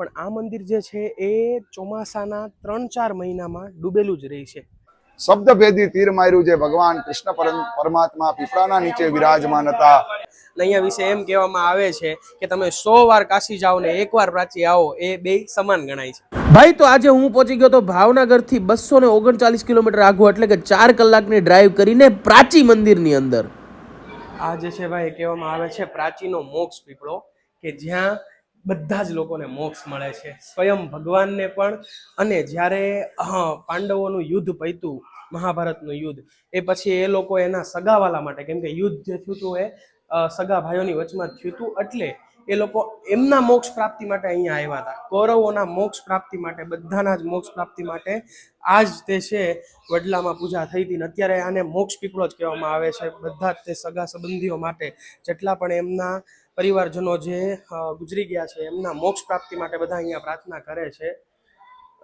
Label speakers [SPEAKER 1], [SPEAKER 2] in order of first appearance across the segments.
[SPEAKER 1] પણ આ મંદિર જે છે એ ચોમાસાના ત્રણ ચાર મહિનામાં ડૂબેલું જ રહે છે.
[SPEAKER 2] શબ્દભેદી તીર માર્યું જે ભગવાન કૃષ્ણ પરમાત્મા પીપળાના નીચે વિરાજમાન હતા.
[SPEAKER 1] અને અહીંયા વિશે એમ કહેવામાં આવે છે કે તમે સો વાર કાશી જાઓ ને એકવાર પ્રાચી આવો એ બે સમાન ગણાય છે. ભાઈ તો આજે હું પહોંચી ગયો તો ભાવનગરથી બસો ને ઓગણચાલીસ કિલોમીટર આગું એટલે કે ચાર કલાકની ડ્રાઈવ કરીને પ્રાચી મંદિરની અંદર. આ જે છે ભાઈ કહેવામાં આવે છે પ્રાચીનો મોક્ષ પીપળો કે જ્યાં બધા જ લોકોને મોક્ષ મળે છે. સ્વયં ભગવાનને પણ અને જ્યારે પાંડવોનું યુદ્ધ પૈતું, મહાભારતનું યુદ્ધ, એ પછી એ લોકો એના સગાવાલા માટે, કેમ કે યુદ્ધ જે થયું હતું એ સગા ભાઈઓની વચમાં થયું હતું એટલે એ લોકો એમના મોક્ષ પ્રાપ્તિ માટે અહીંયા આવ્યા હતા. કૌરવોના મોક્ષ પ્રાપ્તિ માટે, બધાના જ મોક્ષ પ્રાપ્તિ માટે આ જ તે છે, વડલામાં પૂજા થઈ હતી અત્યારે આને મોક્ષ પીપળો જ કહેવામાં આવે છે. બધા જ તે સગા સંબંધીઓ માટે, જેટલા પણ એમના પરિવારજનો જે ગુજરી ગયા છે, એમના મોક્ષ પ્રાપ્તિ માટે બધા અહીંયા પ્રાર્થના કરે છે.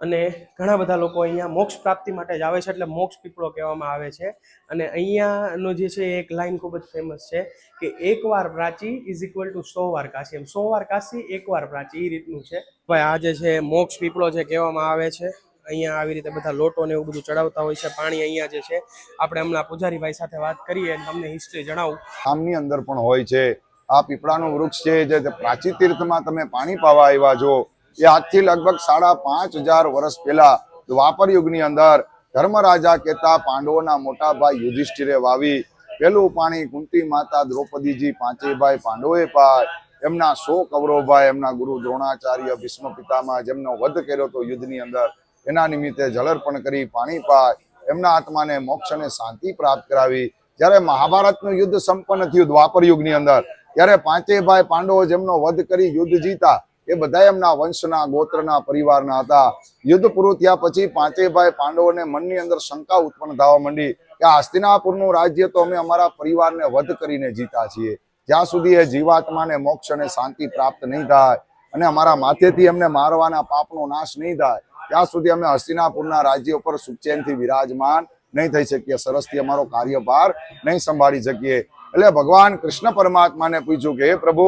[SPEAKER 1] અને ઘણા બધા લોકો અહીંયા મોક્ષ પ્રાપ્તિ માટે જ આવે છે, એટલે મોક્ષ પીપળો કહેવામાં આવે છે. અને અહીંયાનો જે છે, એક લાઈન ખૂબ જ ફેમસ છે કે એકવાર પ્રાચી ઇઝ ઇક્વલ ટુ સો વાર કાશી. એમ સો વાર કાશી, એકવાર પ્રાચી એ રીતનું છે. ભાઈ, આ જે છે, મોક્ષ પીપળો જે કહેવામાં આવે છે, અહીંયા આવી રીતે બધા લોટો ને એવું બધું ચડાવતા હોય છે, પાણી અહીંયા જે છે, આપણે હમણાં પૂજારીભાઈ સાથે વાત કરીએ તમને હિસ્ટ્રી જણાવું.
[SPEAKER 2] ગામની અંદર પણ હોય છે આ પીપળાનું વૃક્ષ છે જે પ્રાચી તીર્થમાં તમે પાણી પાવા આવ્યા છો, એ આજથી લગભગ સાડા પાંચ હજાર વર્ષ પહેલા દ્વાપર યુગની અંદર ધર્મરાજા કહેતા પાંડવોના મોટા ભાઈ યુધિષ્ઠિરે વાવી પેલું પાણી કુંતી માતા દ્રૌપદીજી પાંચેભાઈ પાંડવોએ પાય, એમના સો કૌરવભાઈ, એમના ગુરુ દ્રોણાચાર્ય ભીષ્મ પિતામાં જેમનો વધ કર્યો હતો યુદ્ધની અંદર, એના નિમિત્તે જળર્પણ કરી પાણી પાય, એમના આત્માને મોક્ષ અને શાંતિ પ્રાપ્ત કરાવી. જ્યારે મહાભારતનું યુદ્ધ સંપન્ન થયું દ્વાપર યુગની અંદર ત્યારે પાંચેય ભાઈ પાંડવો જેમનો વધ કરી યુદ્ધ જીતા, એ બધા એમના વંશના, ગોત્રના, પરિવારના હતા. યુદ્ધ પૂરું થયા પછી પાંચેય ભાઈ પાંડવોને મનની અંદર શંકા ઉત્પન્ન થવા માંડી કે હસ્તિનાપુરનું રાજ્ય તો અમે અમારા પરિવારને વધ કરીને જીતા છીએ. જ્યાં સુધી એ જીવાત્માને મોક્ષ અને શાંતિ પ્રાપ્ત નહીં થાય અને અમારા માથેથી એમને મારવાના પાપનો નાશ નહીં થાય, ત્યાં સુધી અમે હસ્તિનાપુરના રાજ્ય ઉપર સુખચેનથી વિરાજમાન નહીં થઈ શકીએ. સરસથી અમારો કાર્યભાર નહીં સંભાળી શકીએ. એટલે ભગવાન કૃષ્ણ પરમાત્માને પૂછ્યું કે, હે પ્રભુ,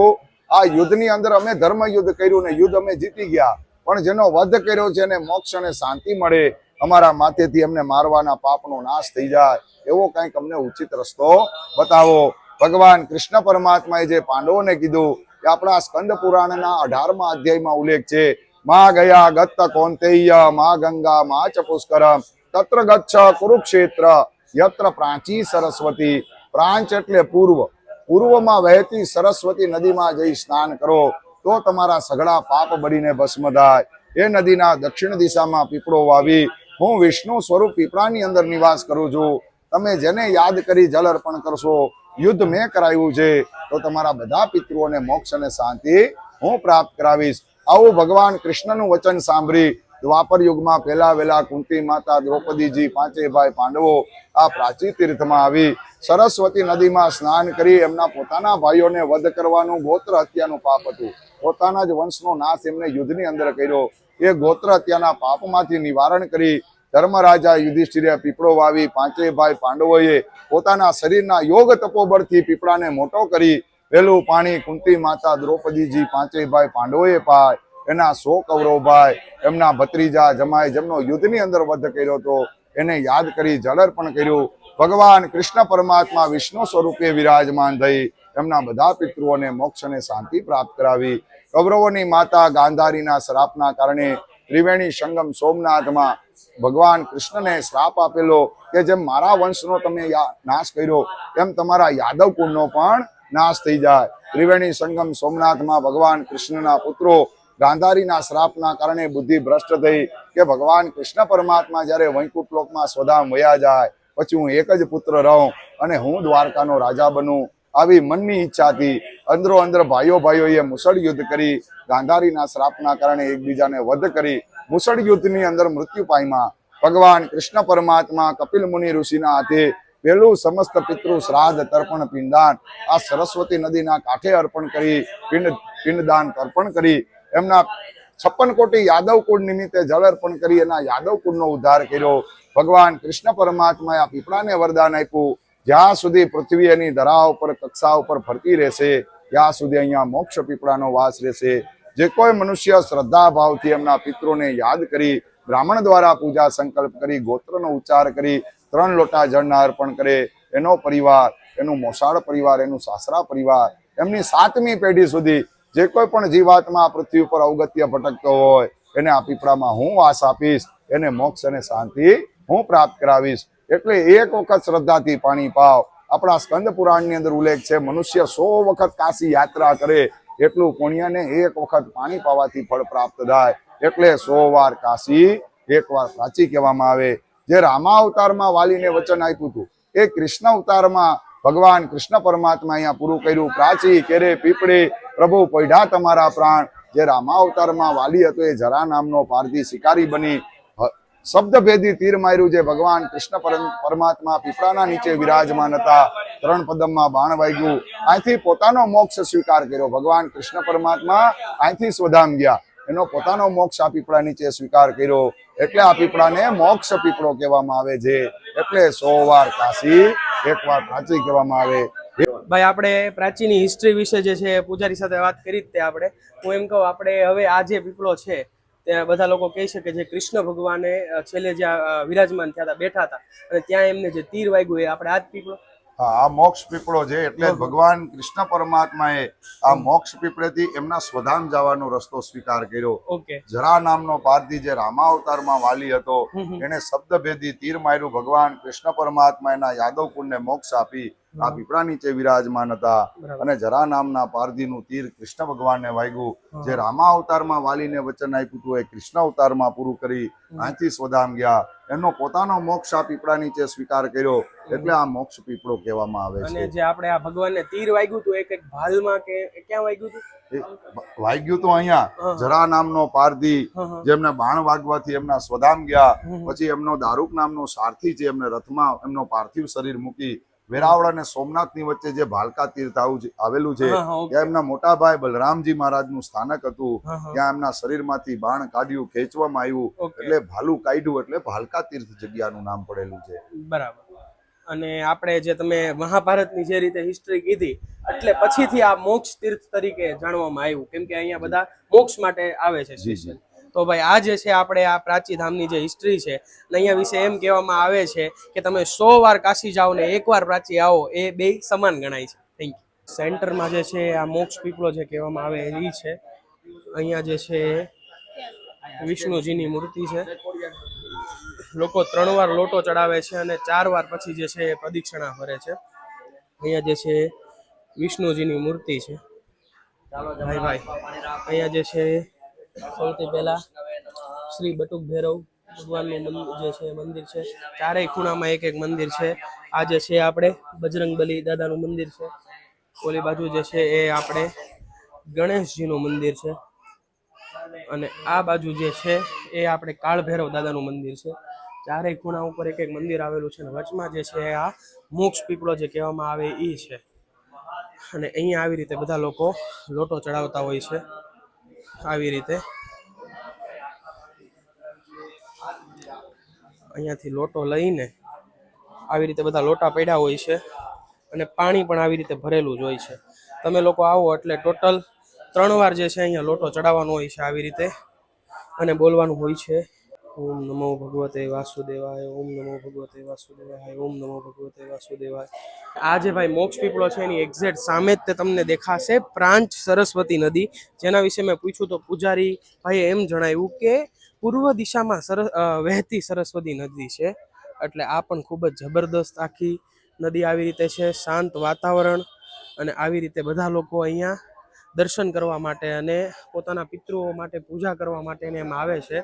[SPEAKER 2] આ યુદ્ધની અંદર અમે ધર્મ યુદ્ધ કર્યું ને યુદ્ધ અમે જીતી ગયા. પણ જેનો વધ કર્યો છે એને મોક્ષ અને શાંતિ મળે, અમારા માથેથી અમને મારવાના પાપનો નાશ થઈ જાય. એવો કંઈક અમને ઉચિત રસ્તો બતાવો. ભગવાન કૃષ્ણ પરમાત્માએ જે પાંડવોને કીધું કે, આપણા સ્કંદ પુરાણના અઢારમા અધ્યાયમાં ઉલ્લેખ છે, મા ગયા ગત્ત કોંતેય, મા ગંગા, મા ચ પુષ્કરમ, તત્ર ગચ્છ કુરુક્ષેત્ર, યત્ર પ્રાચી સરસ્વતી પ્રાંચ એટલે પૂર્વ. પૂર્વમાં વહેતી સરસ્વતી નદીમાં જઈ સ્નાન કરો, તો તમારા સઘળા પાપ બળીને ભસ્મ થાય. એ નદીના દક્ષિણ દિશામાં પીપળો વાવી, હું વિષ્ણુ સ્વરૂપ પીપળાની અંદર નિવાસ કરું છું. તમે જેને યાદ કરી જલ અર્પણ કરશો, યુદ્ધ મેં કરાવ્યું છે, તો તમારા બધા પિતૃઓને મોક્ષ અને શાંતિ હું પ્રાપ્ત કરાવીશ. આવું ભગવાન કૃષ્ણનું વચન સાંભળી, દ્વાપર યુગમાં પહેલા વહેલા કુંતી માતા દ્રૌપદીજી પાંચે ભાઈ પાંડવો આ પ્રાચી તીર્થમાં આવી સરસ્વતી નદીમાં સ્નાન કરી એમના પોતાના ભાઈઓને વધ કરવાનું ગોત્ર હત્યાનું પાપ હતું. પોતાના જ વંશનો નાશ એમને યુદ્ધની અંદર કર્યો. એ ગોત્ર હત્યાના પાપમાંથી નિવારણ કરી ધર્મરાજા યુધિષ્ઠિરે પીપળો વાવી પાંચેય ભાઈ પાંડવોએ પોતાના શરીરના યોગ તપોબળથી પીપળાને મોટો કરી પેલું પાણી કુંતી માતા દ્રૌપદીજી પાંચેય ભાઈ પાંડવોએ પાય. એના સો કૌરવભાઈ એમના ભત્રીજા જમાય જેમનો યુદ્ધની અંદર વધ કર્યો હતો. એને યાદ કરી જળર્પણ કર્યું. ભગવાન કૃષ્ણ પરમાત્મા વિષ્ણુ સ્વરૂપે વિરાજમાન થઈ એમના બધા પિતૃઓને મોક્ષ અને શાંતિ પ્રાપ્ત કરાવી. કૌરવોની માતા ગાંધારીના શ્રાપના કારણે ત્રિવેણી સંગમ સોમનાથમાં ભગવાન કૃષ્ણને શ્રાપ આપેલો કે જેમ મારા વંશનો તમે નાશ કર્યો તેમ તમારા યાદવ કુળનો પણ નાશ થઈ જાય. ત્રિવેણી સંગમ સોમનાથમાં ભગવાન કૃષ્ણના પુત્રો ગાંધારીના શ્રાપના કારણે બુદ્ધિ ભ્રષ્ટ થઈ કે ભગવાન કૃષ્ણ પરમાત્મા જ્યારે વૈકુંઠ લોકમાં સ્વધામ વયા જાય, પછી હું એક જ પુત્ર રહું અને હું દ્વારકાનો રાજા બનું, આવી મનની ઈચ્છાથી અંદરો અંદર ભાઈઓ ભાઈઓએ મુસળ યુદ્ધ કરી, ગાંધારીના શ્રાપના કારણે એકબીજાને વધ કરી, મુસળ યુદ્ધની અંદર મૃત્યુ પામ્યા. ભગવાન કૃષ્ણ પરમાત્મા કપિલ મુનિ ઋષિના હાથે પેલું સમસ્ત પિતૃ શ્રાદ્ધ તર્પણ પિંડદાન આ સરસ્વતી નદીના કાંઠે અર્પણ કરી, પિંડ પિંડદાન અર્પણ કરી એમના છપ્પન કોટી યાદવ કુળ નિમિત્તે જળ અર્પણ કરી એના યાદવ કુળનો ઉદ્ધાર કર્યો. ભગવાન કૃષ્ણ પરમાત્માએ આ પીપળાને વરદાન આપ્યું. જ્યાં સુધી પૃથ્વી એની ધરા ઉપર કક્ષા ઉપર ફરતી રહેશે, ત્યાં સુધી અહીંયા મોક્ષ પીપળાનો વાસ રહેશે. જે કોઈ મનુષ્ય શ્રદ્ધા ભાવથી એમના પિત્રોને યાદ કરી, બ્રાહ્મણ દ્વારા પૂજા સંકલ્પ કરી, ગોત્રનો ઉચ્ચાર કરી, ત્રણ લોટા જળના અર્પણ કરે, એનો પરિવાર, એનું મોસાળ પરિવાર, એનું સાસરા પરિવાર, એમની સાતમી પેઢી સુધી જે કોઈ પણ જીવાત્મા આ પૃથ્વી ઉપર અવગત્ય ભટકતો હોય, એને આ પીપળામાં હું વાસ આપીશ, એને મોક્ષ અને શાંતિ હું પ્રાપ્ત કરાવીશ. એટલે એક વખત શ્રદ્ધાથી પાણી પાવ. આપણા સ્કંદ પુરાણની અંદર ઉલ્લેખ છે, મનુષ્ય સો વખત કાશી યાત્રા કરે, એટલું પુણ્યને એક વખત પાણી પાવાથી ફળ પ્રાપ્ત થાય. એટલે સો વાર કાશી એક વાર પ્રાચી કહેવામાં આવે. જે રામા અવતારમાં વાલીને વચન આપ્યું હતું, એ કૃષ્ણ અવતારમાં ભગવાન કૃષ્ણ પરમાત્મા અહીંયા પૂરું કર્યું. પ્રાચી કેરે પીપળે પ્રભુ પૈઢા તમારા પ્રાણ. જે રામા અવતારમાં વાલી હતો, એ જરા નામનો પારધી શિકારી બની. શબ્દભેદી તીર માર્યું જે ભગવાન કૃષ્ણ પરમાત્મા પીપળાના નીચે વિરાજમાન હતા. ત્રણ પદમમાં બાણ વાગ્યું. અહીંથી પોતાનો મોક્ષ સ્વીકાર કર્યો. ભગવાન કૃષ્ણ પરમાત્મા અહીંથી સ્વધામ ગયા. એનો પોતાનો મોક્ષ આ પીપળા નીચે સ્વીકાર કર્યો. એટલે આ પીપળાને મોક્ષ પીપળો કહેવામાં આવે છે. એટલે સો વાર કાશી, એક વાર પ્રાચી કહેવામાં આવે.
[SPEAKER 1] ભાઈ આપણે પ્રાચીની હિસ્ટ્રી વિશે જે છે પૂજારી સાથે વાત કરી તે આપણે. હું એમ કહું આપણે હવે આ જે પીપળો છે તે બધા લોકો કહી શકે જે કૃષ્ણ ભગવાને છેલ્લે જ્યાં વિરાજમાન થયા હતા બેઠા હતા. અને ત્યાં એમને જે તીર વાગ્યું એ આપણે આ જ પીપળો.
[SPEAKER 2] આ મોક્ષ પીપળો છે એટલે ભગવાન કૃષ્ણ પરમાત્માએ આ મોક્ષ પીપળેથી એમના સ્વધામ જવાનો રસ્તો સ્વીકાર કર્યો. જરા નામનો પારધી જે રામા અવતારમાં વાલી હતો
[SPEAKER 1] એને શબ્દ
[SPEAKER 2] એને શબ્દભેદી તીર માર્યું ભગવાન કૃષ્ણ પરમાત્મા એના યાદવ કુંડને મોક્ષ આપી. આ પીપળા નીચે વિરાજમાન હતા. અને જરા નામના પારધીનું તીર કૃષ્ણ ભગવાનને વાગ્યું. જે રામા અવતારમાં વાલીને વચન આપ્યું હતું એ કૃષ્ણ અવતારમાં પૂરું કરી અહીંથી સ્વધામ ગયા. એમનો પોતાનો મોક્ષ આ પીપળા નીચે સ્વીકાર કર્યો. એટલે આ મોક્ષ પીપળો કહેવામાં આવે
[SPEAKER 1] અને
[SPEAKER 2] છે.
[SPEAKER 1] જે આપણે આ ભગવાનને તીર વાગ્યું હતું એક એક ભાલમાં કે ક્યાં વાગ્યું હતું?
[SPEAKER 2] વાગ્યું તો અહીંયા. જરા નામનો પારધી. જેમને બાણ વાગવાથી એમના સ્વધામ ગયા. પછી એમનો દારૂક નામનો સારથી જે એમને રથમાં એમનો પાર્થિવ શરીર મૂકી વેરાવળ અને સોમનાથની વચ્ચે જે ભાલકા તીર્થ આવેલું છે. ત્યાં એમના મોટા ભાઈ બલરામજી મહારાજનું સ્થાનક હતું. ત્યાં એમના શરીરમાંથી બાણ કાઢ્યું ખેંચવામાં આવ્યું. એટલે ભાલું કાઢ્યું એટલે ભાલકા તીર્થ જગ્યાનું નામ પડેલું છે.
[SPEAKER 1] બરાબર. અને આપણે જે તમે મહાભારતની જે રીતે હિસ્ટ્રી કીધી એટલે પછીથી આ મોક્ષ તીર્થ તરીકે જાણવામાં આવ્યું. કેમ કે અહીંયા બધા મોક્ષ માટે આવે છે. તો ભાઈ, આ જે છે આપણે આ પ્રાચી ધામની જે હિસ્ટ્રી છે, અને અહીંયા વિશે એમ કહેવામાં આવે છે કે તમે સો વાર કાશી જાઓ ને એકવાર પ્રાચી આવો, એ બે સમાન ગણાય છે. થેન્ક યુ સેન્ટરમાં જે છે, આ મોક્ષ પીપળો જે કહેવામાં આવે, એ છે. અહીંયા જે છે, વિષ્ણુજીની મૂર્તિ છે. લોકો ત્રણ વાર લોટો ચડાવે છે અને ચાર વાર પછી જે છે, એ પ્રદક્ષિણા ફરે છે. અહીંયા જે છે, વિષ્ણુજીની મૂર્તિ છે. ભાઈ ભાઈ. અહીંયા જે છે સૌથી પહેલા શ્રી બટુક ભૈરવ ભગવાનનું જે છે મંદિર છે. ચારેય ખૂણામાં એક એક મંદિર છે. આ જે છે આપણે બજરંગ બલી દાદાનું મંદિર છે. ઓલી બાજુ જે છે, એ આપણે ગણેશજીનું મંદિર છે. અને આ બાજુ જે છે, એ આપણે કાળ ભૈરવ દાદાનું મંદિર છે. ચારેય ખૂણા ઉપર એક એક મંદિર આવેલું છે અને વચમાં જે છે આ મોક્ષ પીપળો જે કહેવામાં આવે એ છે. અને અહીંયા આવી રીતે બધા લોકો લોટો ચડાવતા હોય છે. આવી રીતે. અહીંયાથી લોટો લઈને આવી રીતે બધા લોટા પડ્યા હોય છે અને પાણી પણ આવી રીતે ભરેલું જ હોય છે. તમે લોકો આવો એટલે ટોટલ ત્રણ વાર જે છે અહીંયા લોટો ચડાવવાનો હોય છે આવી રીતે અને બોલવાનું હોય છે. ઓમ નમો ભગવતે વાસુદેવાય, ઓમ નમો ભગવતે વાસુદેવાય, ઓમ નમો ભગવતે વાસુદેવાય. આ જે ભાઈ મોક્ષ પીપળો છે એની એક્ઝેક્ટ સામે જ તે તમને દેખાશે. પ્રાંચ સરસ્વતી નદી, જેના વિશે મેં પૂછ્યું તો પૂજારી ભાઈએ એમ જણાવ્યું કે પૂર્વ દિશામાં સરસ વહેતી સરસ્વતી નદી છે. એટલે આ પણ ખૂબ જ જબરદસ્ત આખી નદી આવી રીતે છે, શાંત વાતાવરણ અને આવી રીતે બધા લોકો અહીંયા દર્શન કરવા માટે અને પોતાના પિતૃઓ માટે પૂજા કરવા માટે એમ આવે છે.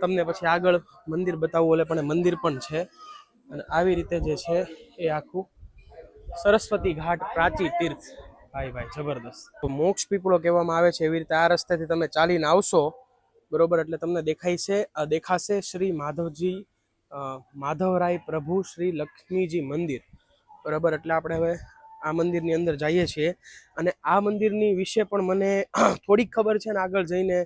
[SPEAKER 1] તમને પછી આગળ મંદિર બતાવવું એટલે પણ મંદિર પણ છે. અને આવી રીતે જે છે એ આખું સરસ્વતી ઘાટ પ્રાચી તીર્થ. ભાઈ ભાઈ, જબરદસ્ત. મોક્ષ પીપળો કહેવામાં આવે છે એવી રીતે આ રસ્તેથી તમે ચાલીને આવશો, બરોબર, એટલે તમને દેખાય છે દેખાશે શ્રી માધવજી માધવરાય પ્રભુ શ્રી લક્ષ્મીજી મંદિર. બરાબર, એટલે આપણે હવે આ મંદિરની અંદર જઈએ છીએ. અને આ મંદિરની વિશે પણ મને થોડીક ખબર છે ને આગળ જઈને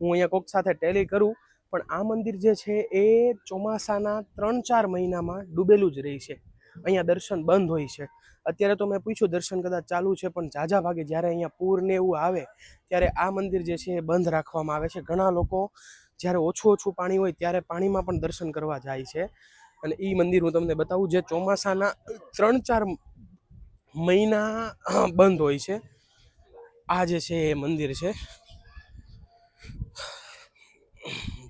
[SPEAKER 1] હું અહીંયા કોક સાથે ટેલી કરું. પણ આ મંદિર જે છે એ ચોમાસાના ત્રણ ચાર મહિનામાં ડૂબેલું જ રહે છે. અહીંયા દર્શન બંધ હોય છે. અત્યારે તો મેં પૂછ્યું, દર્શન કદાચ ચાલુ છે, પણ ઝાઝા ભાગે જ્યારે અહીંયા પૂર ને એવું આવે, ત્યારે આ મંદિર જે છે એ બંધ રાખવામાં આવે છે. ઘણા લોકો જ્યારે ઓછું ઓછું પાણી હોય ત્યારે પાણીમાં પણ દર્શન કરવા જાય છે. અને એ મંદિર હું તમને બતાવું, જે ચોમાસાના ત્રણ ચાર મહિના બંધ હોય છે, આ જે છે એ મંદિર છે.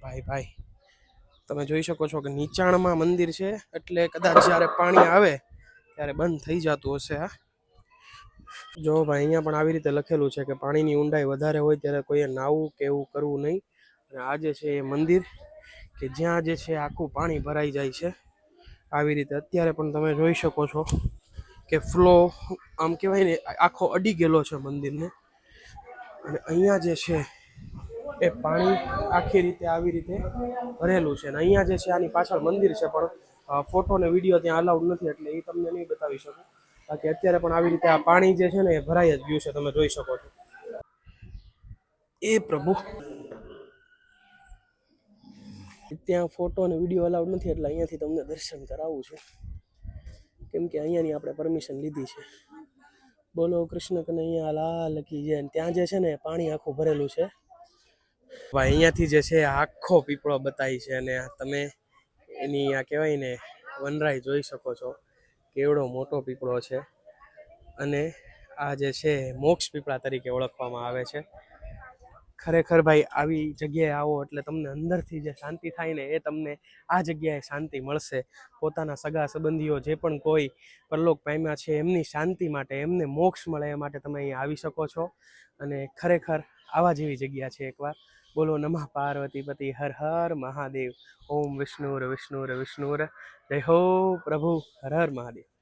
[SPEAKER 1] ભાઈ ભાઈ, તમે જોઈ શકો છો કે નીચાણમાં મંદિર છે, એટલે કદાચ જ્યારે પાણી આવે ત્યારે બંધ થઈ જતું હશે આ જો ભાઈ, અહીંયા પણ આવી રીતે લખેલું છે કે પાણીની ઊંડાઈ વધારે હોય ત્યારે કોઈએ નાવું કે એવું કરવું નહીં. અને આ જે છે એ મંદિર કે જ્યાં જે છે આખું પાણી ભરાઈ જાય છે. આવી રીતે અત્યારે પણ તમે જોઈ શકો છો કે ફ્લો આમ કહેવાય ને, આખો અડી ગયેલો છે મંદિરને. અને અહીંયા જે છે એ પાણી આખી રીતે આવી રીતે ભરેલું છે. અને અહીંયા જે છે આની પાછળ મંદિર છે પણ ફોટો ને વીડિયો ત્યાં અલાઉડ નથી, એટલે એ તમને નહીં બતાવી શકું. બાકી અત્યારે પણ આવી રીતે આ પાણી જે છે ને, એ ભરાઈ જ ગયું છે, તમે જોઈ શકો છો. એ પ્રભુ. ત્યાં ફોટો અને વીડિયો અલાઉડ નથી, એટલે અહીંયાથી તમને દર્શન કરાવું છું. કેમ કે અહીંયાની આપણે પરમિશન લીધી છે. બોલો કૃષ્ણ કનૈયા, લાલ કી જય. અને ત્યાં જે છે ને, પાણી આખું ભરેલું છે. ભાઈ, અહીંયાથી જે છે, આખો પીપળો બતાવી છે અને તમે એની આ કહેવાય ને વનરાઈ જોઈ શકો છો કેવડો મોટો પીપળો છે. અને આ જે છે મોક્ષ પીપળા તરીકે ઓળખવામાં આવે છે. ખરેખર ભાઈ આવી જગ્યાએ આવો એટલે તમને અંદરથી જે શાંતિ થાય ને એ તમને આ જગ્યાએ શાંતિ મળશે. પોતાના સગા સંબંધીઓ જે પણ કોઈ પરલોક પામ્યા છે એમની શાંતિ માટે, એમને મોક્ષ મળે એ માટે તમે અહીંયા આવી શકો છો. અને ખરેખર આવા જેવી જગ્યા છે એકવાર. બોલો નમઃ પાર્વતીપતિ હર હર મહાદેવ. ઓમ વિષ્ણુર વિષ્ણુર વિષ્ણુર. જય હો પ્રભુ, હર હર મહાદેવ.